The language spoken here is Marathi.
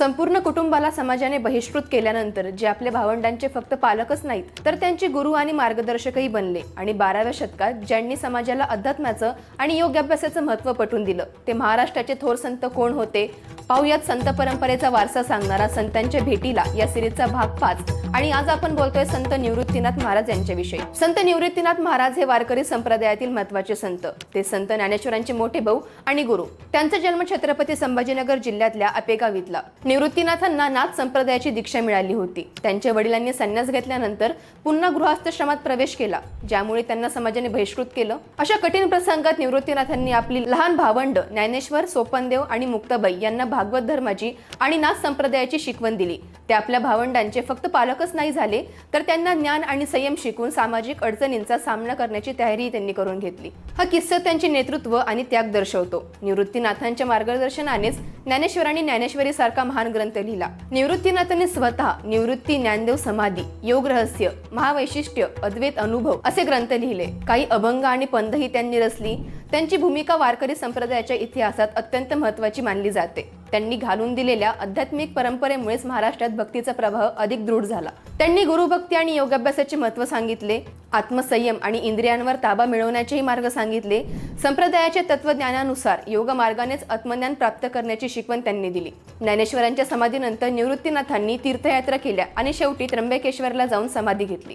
संपूर्ण कुटुंबाला समाजाने बहिष्कृत केल्यानंतर जे आपल्या भावंडांचे फक्त पालकच नाहीत तर त्यांचे गुरु आणि मार्गदर्शकही बनले आणि बाराव्या शतकात ज्यांनी समाजाला अध्यात्माचं आणि योग्य अभ्यासाचं महत्त्व पटवून दिलं ते महाराष्ट्राचे थोर संत कोण होते? पाहुयात संत परंपरेचा वारसा सांगणारा संतांच्या भेटीला या सिरीजचा भाग पाच. आणि आज आपण बोलतोय संत निवृत्तीनाथ महाराज यांच्याविषयी. संत निवृत्तीनाथ महाराज हे वारकरी संप्रदायातील महत्त्वाचे संत. ते संत ज्ञानेश्वरांचे मोठे भाऊ आणि गुरु. त्यांचा जन्म छत्रपती संभाजीनगर जिल्ह्यातल्या अपेगाव इथला निवृत्तीनाथांना नाथ संप्रदायाची दीक्षा मिळाली होती. त्यांच्या वडिलांनी संन्यास घेतल्यानंतर पुन्हा गृहस्थश्रमात प्रवेश केला ज्यामुळे त्यांना समाजाने बहिष्कृत केलं. अशा कठीण प्रसंगात निवृत्तीनाथांनी आपली लहान भावंड ज्ञानेश्वर सोपनदेव आणि मुक्ताबाई यांना भागवत धर्माची आणि नाथ संप्रदायाची शिकवण दिली. ते आपल्या भावंडांचे फक्त पालकच नाही झाले तर त्यांना ज्ञान आणि संयम शिकून सामाजिक अडचणींचा सामना करण्याची तयारी त्यांनी करून घेतली. हा किस्सा त्यांचे नेतृत्व आणि त्याग दर्शवतो. निवृत्तीनाथांच्या मार्गदर्शनानेच ज्ञानेश्वर आणि ज्ञानेश्वरी सारखा महान ग्रंथ लिहिला. निवृत्तीनाथांनी स्वतः निवृत्ती ज्ञानदेव समाधी योग रहस्य महावैशिष्ट्य अद्वैत अनुभव असे ग्रंथ लिहिले. काही अभंग आणि पंधही त्यांनी रचली. त्यांची भूमिका वारकरी संप्रदायाच्या इतिहासात अत्यंत महत्वाची मानली जाते. त्यांनी घालून दिलेल्या आध्यात्मिक परंपरेमुळेच महाराष्ट्रात भक्तीचा प्रभाव अधिक दृढ झाला. त्यांनी गुरुभक्ती आणि योगाभ्यासाचे महत्त्व सांगितले आत्मसंयम आणि इंद्रियांवर ताबा मिळवण्याचेही मार्ग सांगितले संप्रदायाच्या तत्वज्ञानानुसार योग मार्गानेच आत्मज्ञान प्राप्त करण्याची शिकवण त्यांनी दिली. ज्ञानेश्वरांच्या समाधीनंतर निवृत्तीनाथांनी तीर्थयात्रा केल्या आणि शेवटी त्र्यंबकेश्वरला जाऊन समाधी घेतली.